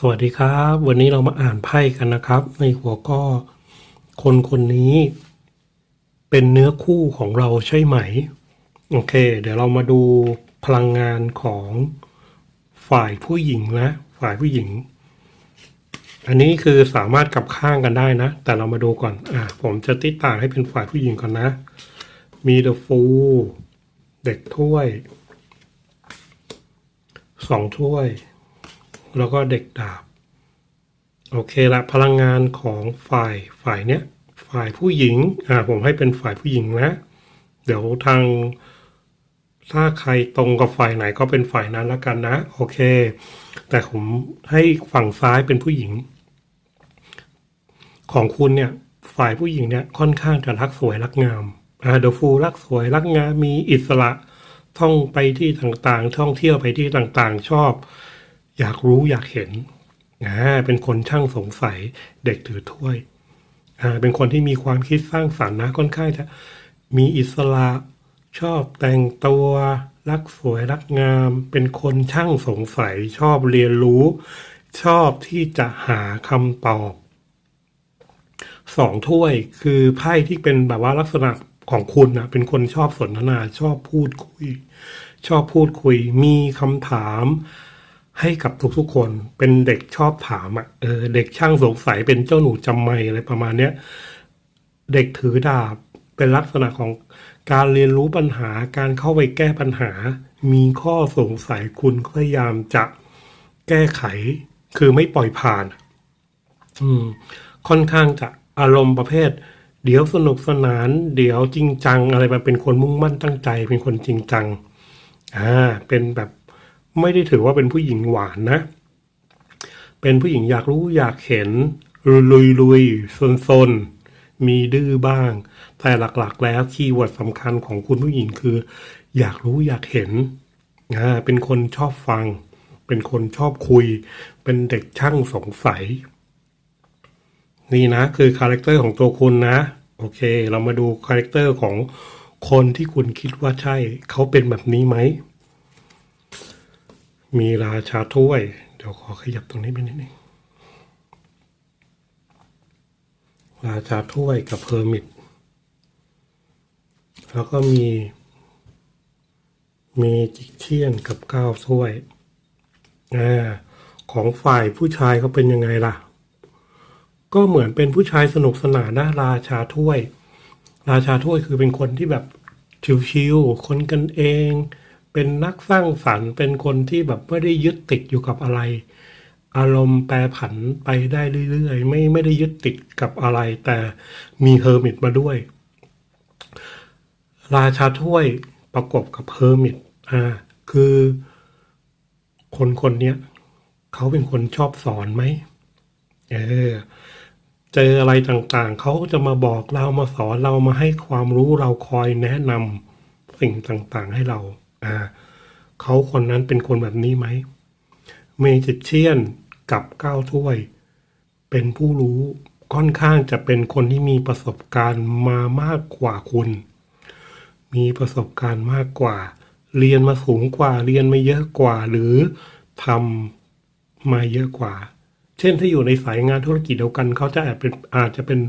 สวัสดีครับ วันนี้เรามาอ่านไพ่กันนะครับ ในหัวข้อคนคนนี้ เป็นเนื้อคู่ของเราใช่ไหม โอเค เดี๋ยวเรามาดูพลังงานของฝ่ายผู้หญิงนะฝ่ายผู้หญิง อันนี้คือสามารถกลับข้างกันได้นะ แต่เรามาดูก่อน อะผมจะติดต่างให้เป็นฝ่ายผู้หญิงก่อนนะ มีเดอะฟูเด็กถ้วยสองถ้วย แล้วก็เด็กดาบ โอเคละพลังงานของฝ่ายฝ่ายเนี้ยฝ่ายผู้หญิงอ่าผมให้เป็นฝ่ายผู้หญิงนะ เดี๋ยวทางถ้าใครตรงกับฝ่ายไหนก็เป็นฝ่ายนั้นล้วกันนะ โอเค แต่ผมให้ฝั่งซ้ายเป็นผู้หญิง ของคุณเนี่ย ฝ่ายผู้หญิงเนี่ยค่อนข้างจะรักสวยรักงามอ่าเดฟูรักสวยรักงามมีอิสระท่องไปที่ต่างๆ ท่องเที่ยวไปที่ต่างๆ ชอบ อยากรู้อยากเห็นอ่าเป็นคนช่างสงสัยเด็กถือถ้วยอ่าเป็นคนที่มีความคิดสร้างสรรค์นะค่อนข้างจะมีอิสระชอบแต่งตัว รักสวยรักงาม เป็นคนช่างสงสัย ชอบเรียนรู้ ชอบที่จะหาคำตอบสองถ้วยคือไพ่ที่เป็นแบบว่าลักษณะของคุณนะเป็นคนชอบสนทนา ชอบพูดคุย ชอบพูดคุย มีคำถาม ให้กับทุกๆคนเป็นเด็กชอบถามอะเออเด็กช่างสงสัยเป็นเจ้าหนูจำไม่อะไรประมาณเนี้ยเด็กถือดาบเป็นลักษณะของการเรียนรู้ปัญหาการเข้าไปแก้ปัญหา มีข้อสงสัยคุณพยายามจะแก้ไข คือไม่ปล่อยผ่าน อืม ค่อนข้างจะอารมณ์ประเภท เดี๋ยวสนุกสนาน เดี๋ยวจริงจัง อะไรแบบเป็นคนมุ่งมั่นตั้งใจ เป็นคนจริงจังอ่าเป็นแบบ ไม่ได้ถือว่าเป็นผู้หญิงหวานนะ เป็นผู้หญิงอยากรู้อยากเห็นลุยลุยซนซนมีดื้อบ้าง แต่หลักๆ แล้วคีย์เวิร์ดสำคัญของคุณผู้หญิงคือ อยากรู้อยากเห็นอ่าเป็นคนชอบฟัง เป็นคนชอบคุย เป็นเด็กช่างสงสัย นี่นะคือคาแรคเตอร์ของตัวคุณนะ โอเค เรามาดูคาแรคเตอร์ของคนที่คุณคิดว่าใช่ เขาเป็นแบบนี้ไหม มีราชาถ้วย เดี๋ยวขอขยับตรงนี้ไปนิดนึงราชาถ้วยกับเพอร์มิตแล้วก็มีมีจิกเชียนกับก้าวถ้วยอของฝ่ายผู้ชายเขาเป็นยังไงล่ะ ก็เหมือนเป็นผู้ชายสนุกสนานนะราชาถ้วย ราชาถ้วยคือเป็นคนที่แบบชิวๆคนกันเอง เป็นนักสร้างสรรค์ เป็นคนที่แบบไม่ได้ยึดติดอยู่กับอะไร อารมณ์แปรผันไปได้เรื่อยๆ ไม่ไม่ได้ยึดติดกับอะไร แต่มีเฮอร์มิตมาด้วย ราชาถ้วยประกบกับเฮอร์มิตอ่าคือคนคนเนี้ยเขาเป็นคนชอบสอนไหมเออเจออะไรต่างๆ เขาก็จะมาบอกเรามาสอนเรามาให้ความรู้เราคอยแนะนำสิ่งต่างๆให้เรา อ่าเขาคนนั้นเป็นคนแบบนี้ไหมเมจิเชียนกับก้าวถ้วย เป็นผู้รู้ค่อนข้างจะเป็นคนที่มีประสบการณ์มามากกว่าคุณ มีประสบการณ์มากกว่า เรียนมาสูงกว่าเรียนมาเยอะกว่า หรือทำมาเยอะกว่า เช่นถ้าอยู่ในสายงานธุรกิจเดียวกันเขาจะอาจเป็นอาจจะเป็น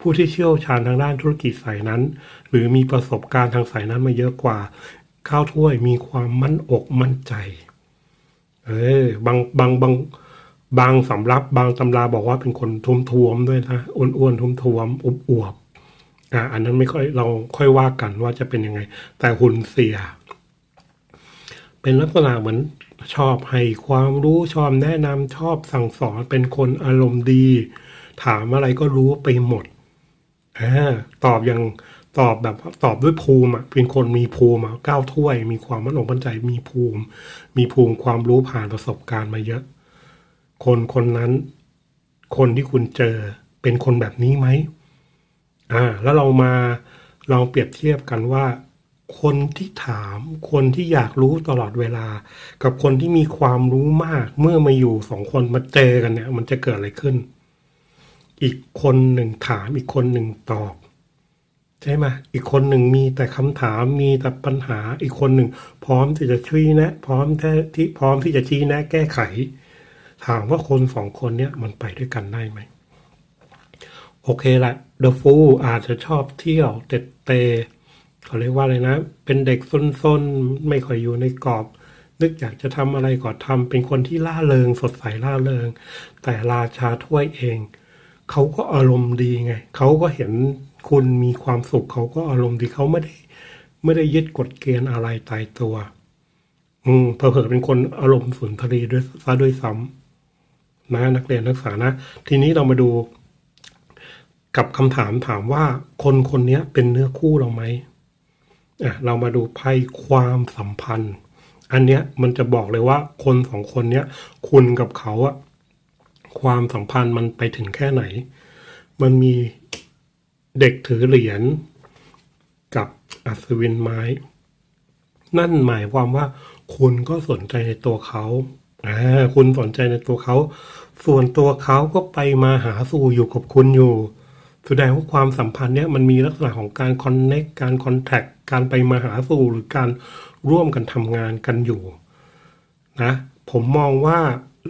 ผู้ที่เชี่ยวชาญทางด้านธุรกิจสายนั้น หรือมีประสบการณ์ทางสายนั้นมาเยอะกว่า ข้าวถ้วยมีความมั่นอกมั่นใจ เออบางบางบางบางสำรับบางตำราบอกว่าเป็นคนทุมทวมด้วยนะอ้วนๆทุมทวมอวบอวบอ่าอันนั้นไม่ค่อยเราค่อยว่ากันว่าจะเป็นยังไง แต่หุ่นเสีย เป็นลักษณะเหมือนชอบให้ความรู้ชอบแนะนำชอบสั่งสอนเป็นคนอารมณ์ดี ถามอะไรก็รู้ไปหมดอตอบอย่าง ตอบแบบตอบด้วยภูมิอะเป็นคนมีภูมิก้าวถ้วย มีความมั่นอกมั่นใจมีภูมิ มีภูมิความรู้ผ่านประสบการณ์มาเยอะ คนคนนั้น คนที่คุณเจอเป็นคนแบบนี้ไหมอ่า แล้วเรามาลองเปรียบเทียบกันว่า คนที่ถามคนที่อยากรู้ตลอดเวลา กับคนที่มีความรู้มากเมื่อมาอยู่สองคนมาเจอกันเนี่ย มันจะเกิดอะไรขึ้น อีกคนหนึ่งถามอีกคนหนึ่งตอบ ใช่ไหมอีกคนหนึ่งมีแต่คำถามมีแต่ปัญหาอีกคนหนึ่ง พร้อมที่จะชี้แนะ พร้อมที่ที่พร้อมที่จะชี้แนะ แก้ไข ถามว่าคนสองคนเนี้ยมันไปด้วยกันได้ไหมโอเคแหละ The Foo อาจจะชอบเที่ยวเตะเตะเขาเรียกว่าอะไรนะ เป็นเด็กซนๆ ไม่ค่อยอยู่ในกรอบ นึกอยากจะทำอะไรก็ทำเป็นคนที่ล่าเริง สดใสล่าเริง แต่ราชาถ้วยเอง เขาก็อารมณ์ดีไง เขาก็เห็น คุณมีความสุขเขาก็อารมณ์ดีเขาไม่ได้ ไม่ได้ยึดกฎเกณฑ์อะไรตายตัว อืมเผลอๆเป็นคนอารมณ์สุนทรีด้วยซะด้วยซ้ำนะนักเรียนนักศึกษานะ ทีนี้เรามาดู กับคำถามถามว่า คนคนนี้เป็นเนื้อคู่เราไหมอะเรามาดูไพ่ความสัมพันธ์ อันเนี้ยมันจะบอกเลยว่าคนสองคนเนี้ยคุณกับเขาอะความสัมพันธ์มันไปถึงแค่ไหน มันมี เด็กถือเหรียญกับอัศวินไม้ นั่นหมายความว่า คุณก็สนใจในตัวเขาอ่าคุณสนใจในตัวเขา ส่วนตัวเขาก็ไปมาหาสู่อยู่กับคุณอยู่แสดงว่าความสัมพันธ์เนี้ยมันมีลักษณะของการคอนเน็กการคอนแทคการไปมาหาสู่หรือการร่วมกันทำงานกันอยู่นะผมมองว่า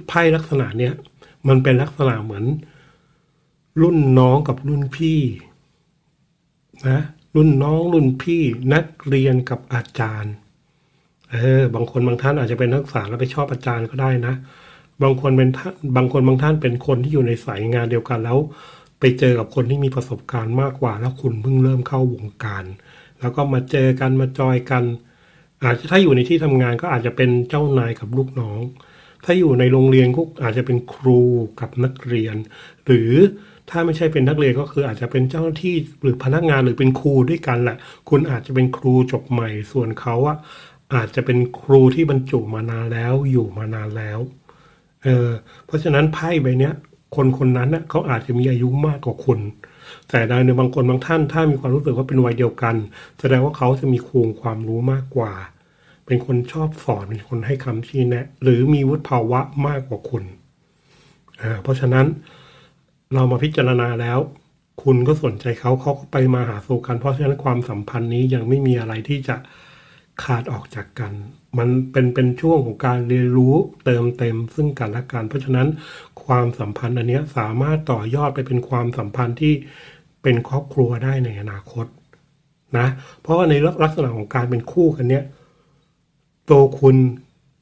ไพ่ลักษณะเนี้ยมันเป็นลักษณะเหมือน รุ่นน้องกับรุ่นพี่ นะรุ่นน้องรุ่นพี่นักเรียนกับอาจารย์เออบางคนบางท่านอาจจะเป็นนักศึกษาแล้วไปชอบอาจารย์ก็ได้นะ บางคนเป็นท่านบางคนบางท่านเป็นคนที่อยู่ในสายงานเดียวกันแล้ว ไปเจอกับคนที่มีประสบการณ์มากกว่า แล้วคุณเพิ่งเริ่มเข้าวงการ แล้วก็มาเจอกันมาจอยกัน อาจจะถ้าอยู่ในที่ทำงานก็อาจจะเป็นเจ้านายกับลูกน้อง ถ้าอยู่ในโรงเรียนก็อาจจะเป็นครูกับนักเรียน หรือ ถ้าไม่ใช่เป็นนักเรียนก็คืออาจจะเป็นเจ้าหน้าที่หรือพนักงานหรือเป็นครูด้วยกันแหละ คุณอาจจะเป็นครูจบใหม่ ส่วนเขาอะอาจจะเป็นครูที่บรรจุมานานแล้วอยู่มานานแล้วเออเพราะฉะนั้นไพ่ใบเนี้ย คนคนนั้นน่ะเขาอาจจะมีอายุมากกว่าคุณ แต่ในบางคนบางท่าน ถ้ามีความรู้สึกว่าเป็นวัยเดียวกัน แสดงว่าเขาจะมีคูงความรู้มากกว่า เป็นคนชอบสอนเป็นคนให้คำชี้แนะ หรือมีวุฒิภาวะมากกว่าคุณอ่าเพราะฉะนั้น เรามาพิจารณาแล้ว คุณก็สนใจเขาเขาก็ไปมาหาสู่กัน เพราะฉะนั้นความสัมพันธ์นี้ยังไม่มีอะไรที่จะขาดออกจากกัน มันเป็นเป็นช่วงของการเรียนรู้เติมเต็มซึ่งกันและกัน เพราะฉะนั้นความสัมพันธ์อันเนี้ยสามารถต่อยอดไปเป็นความสัมพันธ์ที่เป็นครอบครัวได้ในอนาคตนะเพราะว่าในลักษณะของการเป็นคู่กันเนี้ยตัวคุณ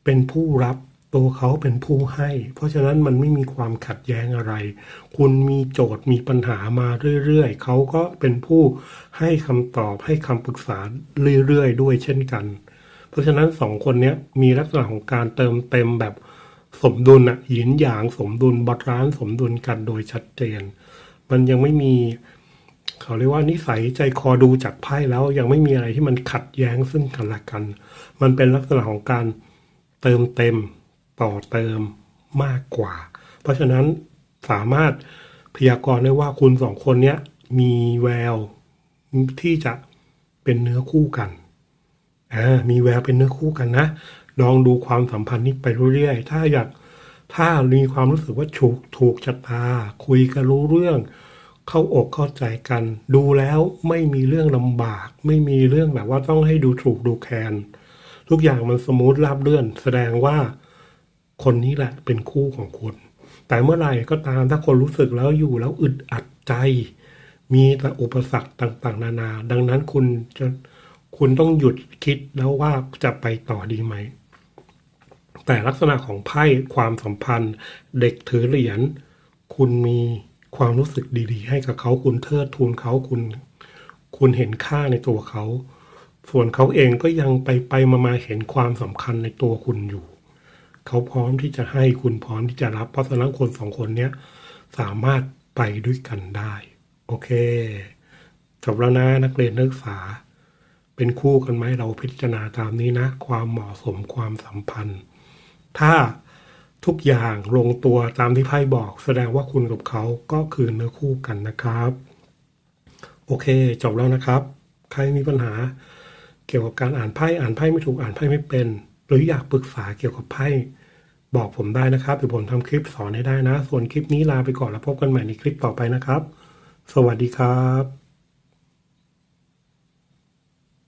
เป็นผู้รับ ตัวเขาเป็นผู้ให้ เพราะฉะนั้นมันไม่มีความขัดแย้งอะไร คุณมีโจทย์มีปัญหามาเรื่อยๆ เขาก็เป็นผู้ให้คำตอบให้คำปรึกษาเรื่อยๆ ด้วยเช่นกัน เพราะฉะนั้นสองคนนี้มีลักษณะของการเติมเต็มแบบสมดุลอะหยินหยางสมดุลบาลานซ์สมดุลกันโดยชัดเจน มันยังไม่มี เขาเรียกว่านิสัยใจคอดูจากไพ่แล้วยังไม่มีอะไรที่มันขัดแย้งซึ่งกันและกัน มันเป็นลักษณะของการเติมเต็ม ต่อเติมมากกว่า เพราะฉะนั้นสามารถพยากรณ์ได้ว่าคุณสองคนเนี้ยมีแววที่จะเป็นเนื้อคู่กันอ่ามีแววเป็นเนื้อคู่กันนะ ลองดูความสัมพันธ์นี้ไปเรื่อยๆ ถ้าอยากถ้ามีความรู้สึกว่าถูกถูกชะตา คุยกันรู้เรื่อง เข้าอกเข้าใจกัน ดูแล้วไม่มีเรื่องลำบาก ไม่มีเรื่องแบบว่าต้องให้ดูถูกดูแคลนทุกอย่างมันสมูทราบเลื่อน แสดงว่า คนนี้แหละเป็นคู่ของคุณ แต่เมื่อไหร่ก็ตามถ้าคนรู้สึกแล้วอยู่แล้วอึดอัดใจ มีแต่อุปสรรคต่างๆ นานา ดังนั้นคุณจะคุณต้องหยุดคิดแล้วว่าจะไปต่อดีไหม แต่ลักษณะของไพ่ความสัมพันธ์ เด็กถือเหรียญคุณมีความรู้สึกดี ๆ ให้กับเขาคุณเทิดทูนเขาคุณ คุณเห็นค่าในตัวเขา ส่วนเขาเองก็ยังไปไปมามาเห็นความสำคัญในตัวคุณอยู่ เขาพร้อมที่จะให้คุณพร้อมที่จะรับ เพราะฉะนั้นคนสองคนเนี้ยสามารถไปด้วยกันได้ โอเคจบแล้วนะนักเรียนนักศึกษา เป็นคู่กันไหมเราพิจารณาตามนี้นะ ความเหมาะสมความสัมพันธ์ ถ้าทุกอย่างลงตัวตามที่ไพ่บอก แสดงว่าคุณกับเขาก็คือเนื้อคู่กันนะครับ โอเคจบแล้วนะครับ ใครมีปัญหา เกี่ยวกับการอ่านไพ่อ่านไพ่ไม่ถูกอ่านไพ่ไม่เป็น หรืออยากปรึกษาเกี่ยวกับไพ่บอกผมได้นะครับเดี๋ยวผมทำคลิปสอนให้ได้นะ ส่วนคลิปนี้ลาไปก่อนแล้วพบกันใหม่ในคลิปต่อไปนะครับ สวัสดีครับ